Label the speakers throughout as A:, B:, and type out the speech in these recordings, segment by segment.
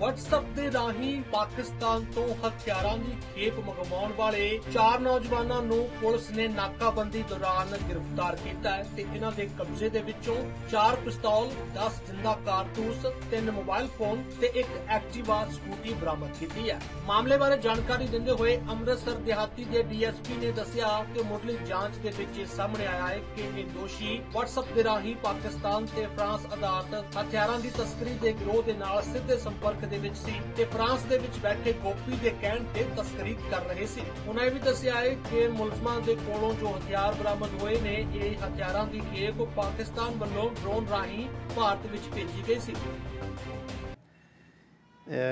A: WhatsApp ਦੇ ਰਾਹੀਂ ਪਾਕਿਸਤਾਨ ਤੋਂ ਹਥਿਆਰਾਂ ਦੀ ਖੇਪ ਮੰਗਵਾਉਣ ਵਾਲੇ ਚਾਰ ਨੌਜਵਾਨਾਂ ਨੂੰ ਪੁਲਿਸ ਨੇ ਨਾਕਾਬੰਦੀ ਦੌਰਾਨ ਗ੍ਰਿਫਤਾਰ ਕੀਤਾ ਹੈ ਤੇ ਇਹਨਾਂ ਦੇ ਕਬਜ਼ੇ ਦੇ ਵਿੱਚੋਂ ਚਾਰ ਪਿਸਤੌਲ 10 ਜਿੰਦਾ ਕਾਰਤੂਸ, ਤਿੰਨ ਮੋਬਾਈਲ ਫੋਨ ਤੇ ਇੱਕ ਐਕਟਿਵਾ, ਸਕੂਟੀ ਬਰਾਮਦ ਕੀਤੀ ਹੈ। ਮਾਮਲੇ ਬਾਰੇ ਜਾਣਕਾਰੀ ਦਿੰਦੇ ਹੋਏ ਅੰਮ੍ਰਿਤਸਰ ਦਿਹਾਤੀ ਦੇ ਡੀਐਸਪੀ ਨੇ ਦੱਸਿਆ ਕਿ ਮੁੱਢਲੀ ਜਾਂਚ ਦੇ ਵਿੱਚ ਇਹ ਸਾਹਮਣੇ ਆਇਆ ਹੈ ਕਿ ਇਹ ਦੋਸ਼ੀ WhatsApp ਦੇ ਰਾਹੀਂ ਪਾਕਿਸਤਾਨ ਤੇ ਫਰਾਂਸ ਆਧਾਰਿਤ ਹਥਿਆਰਾਂ ਦੀ ਤਸਕਰੀ ਦੇ ਗਿਰੋਹ ਦੇ ਨਾਲ ਸਿੱਧੇ ਸੰਪਰਕ ਦੇ ਵਿੱਚ ਸੀ ਤੇ ਫਰਾਂਸ ਦੇ ਵਿੱਚ ਬੈਠੇ ਗੋਪੀ ਦੇ ਕਹਿਣ ਤੇ ਤਸਕਰੀ ਕਰ ਰਹੇ ਸੀ। ਉਹਨਾਂ ਇਹ ਵੀ ਦੱਸਿਆ ਹੈ ਕਿ ਮੁਲਜ਼ਮਾਂ ਦੇ ਕੋਲੋਂ ਜੋ ਹਥਿਆਰ ਬਰਾਮਦ ਹੋਏ ਨੇ, ਇਹ ਹਥਿਆਰਾਂ ਦੀ ਖੇਪ ਪਾਕਿਸਤਾਨ ਵੱਲੋਂ ਡਰੋਨ ਰਾਹੀਂ ਭਾਰਤ ਵਿੱਚ ਭੇਜੀ ਗਈ ਸੀ।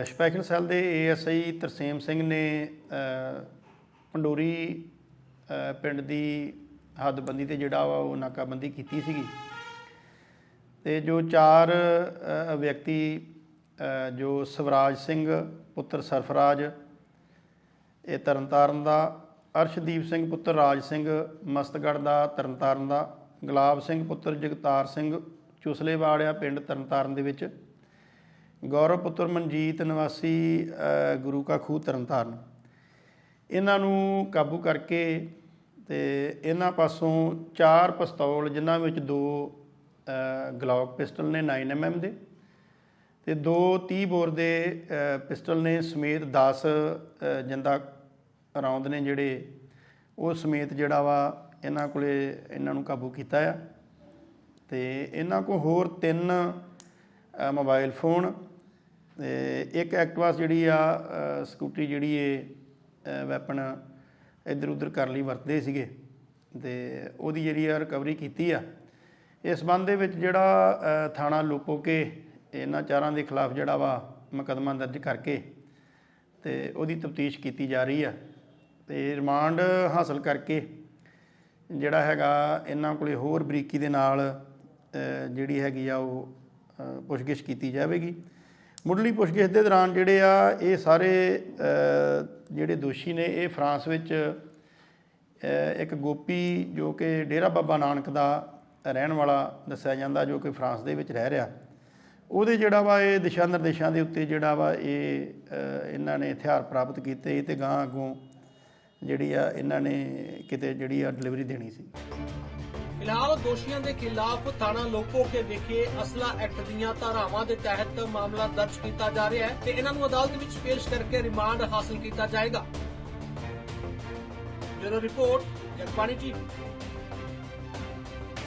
B: ਸਪੈਸ਼ਲ ਸੈੱਲ ਦੇ ਏਐਸਆਈ ਤਰਸੇਮ ਸਿੰਘ ਨੇ ਪੰਡੋਰੀ ਪਿੰਡ ਦੀ ਹੱਦਬੰਦੀ ਤੇ ਜਿਹੜਾ ਵਾ ਉਹ ਨਾਕਾਬੰਦੀ ਕੀਤੀ ਸੀਗੀ। ਤੇ ਜੋ ਚਾਰ ਵਿਅਕਤੀ ਜੋ ਸਵਰਾਜ ਸਿੰਘ, ਪੁੱਤਰ ਸਰਫਰਾਜ, ਇਹ ਤਰਨਤਾਰਨ ਦਾ, ਅਰਸ਼ਦੀਪ ਸਿੰਘ, ਪੁੱਤਰ ਰਾਜ ਸਿੰਘ, ਮਸਤਗੜ ਦਾ, ਤਰਨਤਾਰਨ ਦਾ, ਗੁਲਾਬ ਸਿੰਘ, ਪੁੱਤਰ ਜਗਤਾਰ ਸਿੰਘ ਚੁਸਲੇਵਾੜਿਆ ਪਿੰਡ ਤਰਨਤਾਰਨ ਦੇ ਵਿੱਚ। ਗੌਰਵ ਪੁੱਤਰ ਮਨਜੀਤ ਨਿਵਾਸੀ ਗੁਰੂ ਕਾ ਖੂਹ ਤਰਨਤਾਰਨ। ਇਹਨਾਂ ਨੂੰ ਕਾਬੂ ਕਰਕੇ ਤੇ ਇਹਨਾਂ ਪਾਸੋਂ ਚਾਰ ਪਿਸਤੌਲ, ਜਿਨ੍ਹਾਂ ਵਿੱਚ ਦੋ ਗਲੌਕ ਪਿਸਟਲ ਨੇ 9mm ਦੇ ਤੇ ਦੋ 30 ਬੋਰ ਦੇ ਪਿਸਟਲ ਨੇ ਸਮੇਤ 10 ਅ, ਜਿੰਦਾ ਰੌਂਦ ਨੇ ਜਿਹੜੇ ਉਹ ਸਮੇਤ ਜਿਹੜਾ ਵਾ ਇਹਨਾਂ ਕੋਲੇ ਇਹਨਾਂ ਨੂੰ ਕਾਬੂ ਕੀਤਾ ਆ। ਤੇ ਇਹਨਾਂ ਕੋ ਹੋਰ ਤਿੰਨ ਅ, ਮੋਬਾਈਲ ਫੋਨ ਤੇ ਇੱਕ ਐਕਟਿਵਾ ਜਿਹੜੀ ਆ ਅ, ਸਕੂਟਰੀ ਜਿਹੜੀ ਇਹ ਵੈਪਨ ਇੱਧਰ ਉੱਧਰ ਕਰਨ ਲਈ ਵਰਤਦੇ ਸੀਗੇ। ਤੇ ਉਹਦੀ ਜਿਹੜੀ ਆ ਰਿਕਵਰੀ ਕੀਤੀ ਆ। ਇਸ ਸੰਬੰਧ ਦੇ ਵਿੱਚ ਜਿਹੜਾ ਥਾਣਾ ਲੋਪੋਕੇ ਇਹਨਾਂ ਚਾਰਾਂ ਦੇ ਖਿਲਾਫ ਜਿਹੜਾ ਵਾ ਮੁਕੱਦਮਾ ਦਰਜ ਕਰਕੇ ਤੇ ਉਹਦੀ ਤਫਤੀਸ਼ ਕੀਤੀ ਜਾ ਰਹੀ ਆ। ਤੇ ਰਿਮਾਂਡ ਹਾਸਲ ਕਰਕੇ ਜਿਹੜਾ ਹੈਗਾ ਇਹਨਾਂ ਕੋਲੇ ਹੋਰ ਬਰੀਕੀ ਦੇ ਨਾਲ ਜਿਹੜੀ ਹੈਗੀ ਆ ਉਹ ਪੁੱਛਗਿੱਛ ਕੀਤੀ ਜਾਵੇਗੀ। ਮੁੱਢਲੀ ਪੁੱਛਗਿੱਛ ਦੇ ਦੌਰਾਨ ਜਿਹੜੇ ਆ, ਇਹ ਸਾਰੇ ਜਿਹੜੇ ਦੋਸ਼ੀ ਨੇ, ਇਹ ਫਰਾਂਸ ਵਿੱਚ ਇੱਕ ਗੋਪੀ ਜੋ ਕਿ ਡੇਰਾ ਬਾਬਾ ਨਾਨਕ ਦਾ ਰਹਿਣ ਵਾਲਾ ਦੱਸਿਆ ਜਾਂਦਾ, ਜੋ ਕਿ ਫਰਾਂਸ ਦੇ ਵਿੱਚ ਰਹਿ ਰਿਹਾ। ਉਹਦੇ ਜਿਹੜਾ ਵਾ ਇਹ ਦਿਸ਼ਾ ਨਿਰਦੇਸ਼ਾਂ ਦੇ ਉੱਤੇ ਜਿਹੜਾ ਵਾ ਇਹ ਇਹਨਾਂ ਨੇ ਹਥਿਆਰ ਪ੍ਰਾਪਤ ਕੀਤੇ ਤੇ ਗਾਂ ਅੱਗੋਂ ਜਿਹੜੀ ਆ ਇਹਨਾਂ ਨੇ ਕਿਤੇ ਜਿਹੜੀ ਆ ਡਿਲੀਵਰੀ ਦੇਣੀ ਸੀ।
A: ਫਿਲਹਾਲ ਦੋਸ਼ੀਆਂ ਦੇ ਖਿਲਾਫ ਥਾਣਾ ਲੋਕੋ ਵਿਖੇ ਅਸਲਾ ਐਕਟ ਦੀਆਂ ਧਾਰਾਵਾਂ ਦੇ ਤਹਿਤ ਮਾਮਲਾ ਦਰਜ ਕੀਤਾ ਜਾ ਰਿਹਾ ਹੈ ਤੇ ਇਹਨਾਂ ਨੂੰ ਅਦਾਲਤ ਵਿੱਚ ਪੇਸ਼ ਕਰਕੇ ਰਿਮਾਂਡ ਹਾਸਲ ਕੀਤਾ ਜਾਏਗਾ। Bureau report, Jagbani TV.